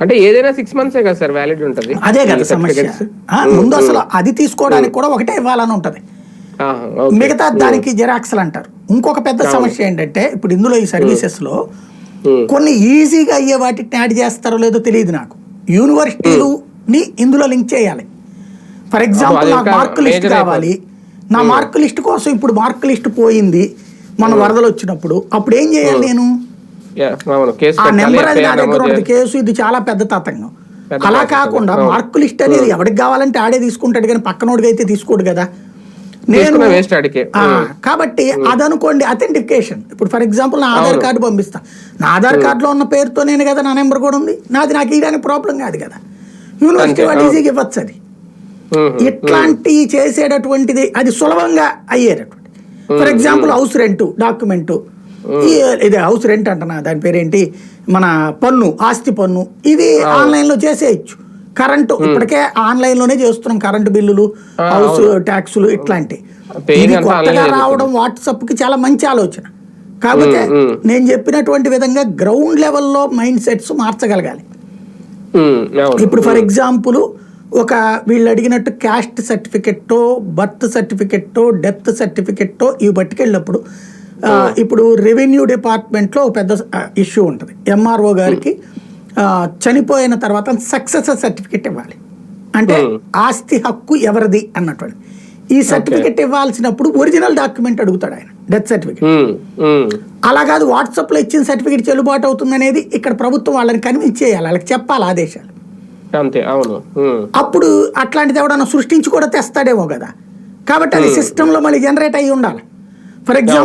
అంటే ఏదైనా six months కదా సార్ వ్యాలిడ్ ఉంటది. అదే కదా సమస్య. ముందు అసలు అది తీసుకోవడానికి కూడా ఒకటే ఇవ్వాలని ఉంటది. మిగతా దానికి జిరాక్స్లు అంటారు. ఇంకొక పెద్ద సమస్య ఏంటంటే ఇప్పుడు ఇందులో ఈ సర్వీసెస్లో Hmm. కొన్ని ఈజీగా అయ్యే వాటిని యాడ్ చేస్తారో లేదో తెలియదు నాకు. యూనివర్సిటీలు ని ఇందులో లింక్ చేయాలి. ఫర్ ఎగ్జాంపుల్ నాకు మార్క్ లిస్ట్ కావాలి. నా మార్క్ లిస్ట్ కోసం ఇప్పుడు మార్క్ లిస్ట్ పోయింది మన వరదలు వచ్చినప్పుడు. అప్పుడు ఏం చేయాలి నేను? ఆ నెంబర్ అది నా దగ్గర ఉంటుంది. కేసు ఇది చాలా పెద్ద తతంగం. అలా. కాకుండా. మార్క్ లిస్ట్ అనేది ఎవరికి కావాలంటే ఆడే తీసుకుంటాడు కానీ పక్కనోడికి అయితే తీసుకోడు కదా. నేను కాబట్టి అదనుకోండి అథెంటికేషన్. ఇప్పుడు ఫర్ ఎగ్జాంపుల్ నా ఆధార్ కార్డు పంపిస్తా. నా ఆధార్ కార్డులో ఉన్న పేరుతోనే కదా నా నెంబర్ కూడా ఉంది. నాది నాకు ఇయడానికి ప్రాబ్లం కాదు కదా. యూనివర్సిటీ వాళ్ళు. ఈజీగా ఇవ్వచ్చు అది. ఇట్లాంటి చేసేటటువంటిది అది సులభంగా అయ్యేటటువంటి. For example house rent document ఇది హౌస్ రెంట్ అంటున్నా దాని పేరేంటి? మన పన్ను ఆస్తి పన్ను ఇది ఆన్లైన్లో చేసేయచ్చు. కరెంటు ఇప్పటికే ఆన్లైన్లోనే చేస్తున్నాం కరెంటు బిల్లులు హౌస్ ట్యాక్సులు ఇట్లాంటి. Paying ఇది కొత్తగా రావడం వాట్సాప్కి చాలా మంచి ఆలోచన. కాకపోతే. నేను చెప్పినటువంటి విధంగా గ్రౌండ్ లెవెల్లో మైండ్ సెట్స్ మార్చగలగాలి. ఇప్పుడు ఫర్ ఎగ్జాంపుల్ ఒక వీళ్ళు అడిగినట్టు క్యాస్ట్ సర్టిఫికెట్టో బర్త్ సర్టిఫికెట్టో డెత్ సర్టిఫికెట్టో ఇవి పట్టుకెళ్ళినప్పుడు ఇప్పుడు రెవెన్యూ డిపార్ట్మెంట్లో పెద్ద ఇష్యూ ఉంటుంది. ఎంఆర్ఓ గారికి చనిపోయిన తర్వాత సక్సెస్ సర్టిఫికెట్ ఇవ్వాలి. అంటే ఆస్తి హక్కు ఎవరిది అన్నటువంటి. ఈ సర్టిఫికెట్ ఇవ్వాల్సినప్పుడు ఒరిజినల్ డాక్యుమెంట్ అడుగుతాడు ఆయన డెత్ సర్టిఫికెట్. అలా కాదు వాట్సాప్లో ఇచ్చిన సర్టిఫికెట్ చెల్లుబాటు అవుతుంది అనేది ఇక్కడ ప్రభుత్వం వాళ్ళని కన్విన్స్ చేయాలి. వాళ్ళకి చెప్పాలి ఆదేశాలు. అంతే అవును. అప్పుడు అట్లాంటిది ఎవడన్నా సృష్టించి కూడా తెస్తాడేమో కదా. కాబట్టి అది సిస్టంలో మళ్ళీ జనరేట్ అయ్యి ఉండాలి. For example